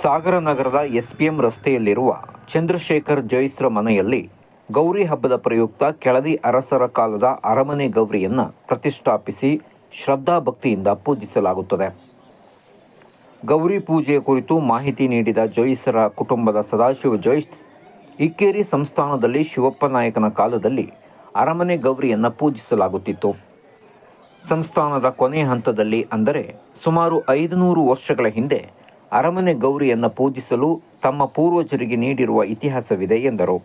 ಸಾಗರ ನಗರದ ಎಸ್ಪಿಎಂ ರಸ್ತೆಯಲ್ಲಿರುವ ಚಂದ್ರಶೇಖರ್ ಜೈಸ್ರ ಮನೆಯಲ್ಲಿ ಗೌರಿ ಹಬ್ಬದ ಪ್ರಯುಕ್ತ ಕೆಳದಿ ಅರಸರ ಕಾಲದ ಅರಮನೆ ಗೌರಿಯನ್ನು ಪ್ರತಿಷ್ಠಾಪಿಸಿ ಶ್ರದ್ಧಾಭಕ್ತಿಯಿಂದ ಪೂಜಿಸಲಾಗುತ್ತದೆ. ಗೌರಿ ಪೂಜೆಯ ಕುರಿತು ಮಾಹಿತಿ ನೀಡಿದ ಜೋಯಿಸರ ಕುಟುಂಬದ ಸದಾಶಿವ ಜೋಯಿಸ್ ಇಕ್ಕೇರಿ ಸಂಸ್ಥಾನದಲ್ಲಿ ಶಿವಪ್ಪ ನಾಯಕನ ಕಾಲದಲ್ಲಿ ಅರಮನೆ ಗೌರಿಯನ್ನು ಪೂಜಿಸಲಾಗುತ್ತಿತ್ತು. ಸಂಸ್ಥಾನದ ಕೊನೆ ಹಂತದಲ್ಲಿ ಅಂದರೆ ಸುಮಾರು ಐದುನೂರು ವರ್ಷಗಳ ಹಿಂದೆ ಅರಮನೆ ಗೌರಿಯನ್ನು ಪೂಜಿಸಲು ತಮ್ಮ ಪೂರ್ವಜರಿಗೆ ನೀಡಿರುವ ಇತಿಹಾಸವಿದೆ ಎಂದರು.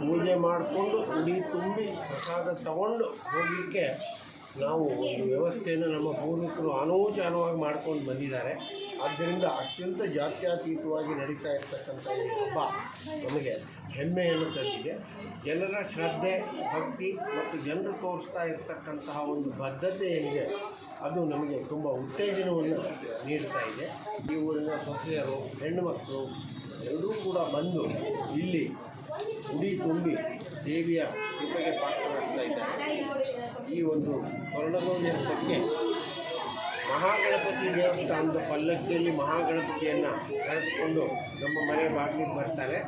ಪೂಜೆ ಮಾಡಿಕೊಂಡು ಉಡಿ ತುಂಬಿ ಪ್ರಸಾದ ತಗೊಂಡು ಹೋಗಲಿಕ್ಕೆ ನಾವು ಒಂದು ವ್ಯವಸ್ಥೆಯನ್ನು ನಮ್ಮ ಪೂರ್ವಿಕರು ಅನೋಚಾನವಾಗಿ ಮಾಡ್ಕೊಂಡು ಬಂದಿದ್ದಾರೆ. ಆದ್ದರಿಂದ ಅತ್ಯಂತ ಜಾತ್ಯತೀತವಾಗಿ ನಡೀತಾ ಇರ್ತಕ್ಕಂಥ ಈ ಹಬ್ಬ ನಮಗೆ ಹೆಮ್ಮೆಯನ್ನು ತಂದಿದೆ. ಜನರ ಶ್ರದ್ಧೆ, ಭಕ್ತಿ ಮತ್ತು ಜನರು ತೋರಿಸ್ತಾ ಇರ್ತಕ್ಕಂತಹ ಒಂದು ಬದ್ಧತೆ ಏನಿದೆ, ಅದು ನಮಗೆ ತುಂಬ ಉತ್ತೇಜನವನ್ನು ನೀಡ್ತಾ ಇದೆ. ಈ ಊರಿನ ಸೊಸೆಯರು ಹೆಣ್ಣುಮಕ್ಕಳು ಎಲ್ಲರೂ ಕೂಡ ಬಂದು ಇಲ್ಲಿ ಉಡಿ ತುಂಬಿ ದೇವಿಯ ಕೃಪೆಗೆ ಪಾತ್ರರಾಗ್ತಾ ಇದ್ದಾರೆ. ಈ ಒಂದು ಸ್ವರ್ಣಗೌರಿ ಹಬ್ಬಕ್ಕೆ ಮಹಾಗಣಪತಿ ದೇವಸ್ಥಾನದ ಪಲ್ಲಕ್ಕಿಯಲ್ಲಿ ಮಹಾಗಣಪತಿಯನ್ನು ಕರೆದುಕೊಂಡು ನಮ್ಮ ಮನೆ ಬಾಗಿಲಿಗೆ ಬರ್ತಾರೆ.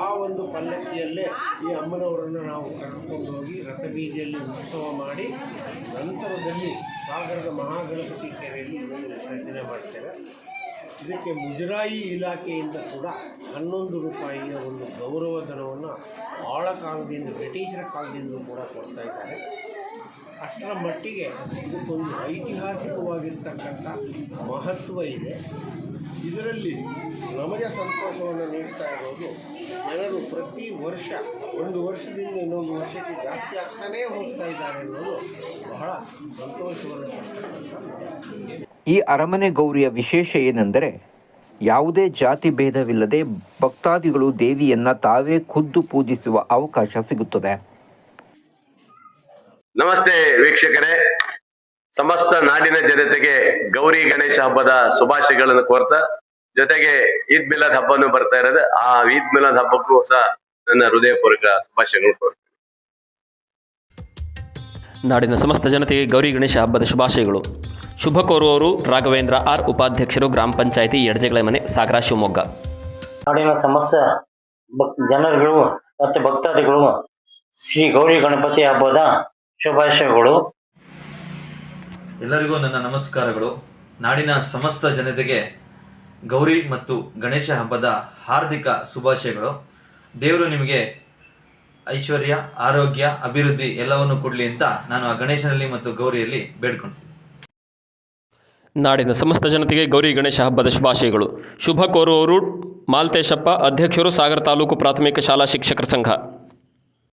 ಆ ಒಂದು ಪಲ್ಲಕ್ಕಿಯಲ್ಲೇ ಈ ಅಮ್ಮನವರನ್ನು ನಾವು ಕರೆದುಕೊಂಡು ಹೋಗಿ ರಥಬೀದಿಯಲ್ಲಿ ಉತ್ಸವ ಮಾಡಿ ನಂತರದಲ್ಲಿ ಸಾಗರದ ಮಹಾಗಣಪತಿ ಕೆರೆಯಲ್ಲಿ ಇದನ್ನು ವಿಸರ್ಜನೆ ಮಾಡ್ತೇವೆ. ಇದಕ್ಕೆ ಮುಜರಾಯಿ ಇಲಾಖೆಯಿಂದ ಕೂಡ ಹನ್ನೊಂದು ರೂಪಾಯಿಯ ಒಂದು ಗೌರವಧನವನ್ನು ಆಳ ಕಾಲದಿಂದ, ಬ್ರಿಟಿಷರ ಕಾಲದಿಂದ ಕೂಡ ಕೊಡ್ತಾ ಇದ್ದಾರೆ ಅಷ್ಟರ ಮಟ್ಟಿಗೆ ಇದಕ್ಕೊಂದು ಐತಿಹಾಸಿಕವಾಗಿರ್ತಕ್ಕಂಥ ಮಹತ್ವ ಇದೆ ಇದರಲ್ಲಿ ನಮಗೆ ಸಂತೋಷವನ್ನು ನೀಡ್ತಾ ಇರೋದು ಜನರು ಪ್ರತಿ ವರ್ಷ, ಒಂದು ವರ್ಷದಿಂದ ಇನ್ನೊಂದು ವರ್ಷಕ್ಕೆ ಜಾಸ್ತಿ ಆಗ್ತಾನೇ ಹೋಗ್ತಾ ಇದ್ದಾರೆ ಅನ್ನೋದು ಬಹಳ ಸಂತೋಷವನ್ನು. ಈ ಅರಮನೆ ಗೌರಿಯ ವಿಶೇಷ ಏನೆಂದರೆ ಯಾವುದೇ ಜಾತಿ ಭೇದವಿಲ್ಲದೆ ಭಕ್ತಾದಿಗಳು ದೇವಿಯನ್ನ ತಾವೇ ಖುದ್ದು ಪೂಜಿಸುವ ಅವಕಾಶ ಸಿಗುತ್ತದೆ. ನಮಸ್ತೆ ವೀಕ್ಷಕರೇ. ಸಮಸ್ತ ನಾಡಿನ ಜನತೆಗೆ ಗೌರಿ ಗಣೇಶ ಹಬ್ಬದ ಶುಭಾಶಯಗಳನ್ನು ಕೋರ್ತಾ ಜೊತೆಗೆ ಈದ್ ಮಿಲಾದ್ ಹಬ್ಬನು ಬರ್ತಾ ಇರೋದು. ಆ ಈದ್ ಮಿಲಾದ್ ಹಬ್ಬಕ್ಕೂ ಸಹ ನನ್ನ ಹೃದಯಪೂರ್ವಕ ಶುಭಾಶಯಗಳು ಕೋರ್ತೀನಿ ನಾಡಿನ ಸಮಸ್ತ ಜನತೆಗೆ ಗೌರಿ ಗಣೇಶ ಹಬ್ಬದ ಶುಭಾಶಯಗಳು. ಶುಭ ಕೋರುವವರು ರಾಘವೇಂದ್ರ ಆರ್ ಉಪಾಧ್ಯಕ್ಷರು ಗ್ರಾಮ ಪಂಚಾಯತಿ ಎಡಜಗಳ ಮನೆ ಸಾಗರ ಶಿವಮೊಗ್ಗ. ನಾಡಿನ ಸಮಸ್ತ ಭಕ್ ಜನರುಗಳು ಮತ್ತು ಭಕ್ತಾದಿಗಳು ಶ್ರೀ ಗೌರಿ ಗಣಪತಿ ಹಬ್ಬದ ಶುಭಾಶಯಗಳು. ಎಲ್ಲರಿಗೂ ನನ್ನ ನಮಸ್ಕಾರಗಳು. ನಾಡಿನ ಸಮಸ್ತ ಜನತೆಗೆ ಗೌರಿ ಮತ್ತು ಗಣೇಶ ಹಬ್ಬದ ಹಾರ್ದಿಕ ಶುಭಾಶಯಗಳು. ದೇವರು ನಿಮಗೆ ಐಶ್ವರ್ಯ ಆರೋಗ್ಯ ಅಭಿವೃದ್ಧಿ ಎಲ್ಲವನ್ನು ಕೊಡಲಿ ಅಂತ ನಾನು ಆ ಗಣೇಶನಲ್ಲಿ ಮತ್ತು ಗೌರಿಯಲ್ಲಿ ಬೇಡ್ಕೊಳ್ತೀನಿ. ನಾಡಿನ ಸಮಸ್ತ ಜನತೆಗೆ ಗೌರಿ ಗಣೇಶ ಹಬ್ಬದ ಶುಭಾಶಯಗಳು. ಶುಭ ಕೋರುವವರು ಮಾಲ್ತೇಶಪ್ಪ, ಅಧ್ಯಕ್ಷರು ಸಾಗರ ತಾಲೂಕು ಪ್ರಾಥಮಿಕ ಶಾಲಾ ಶಿಕ್ಷಕರ ಸಂಘ.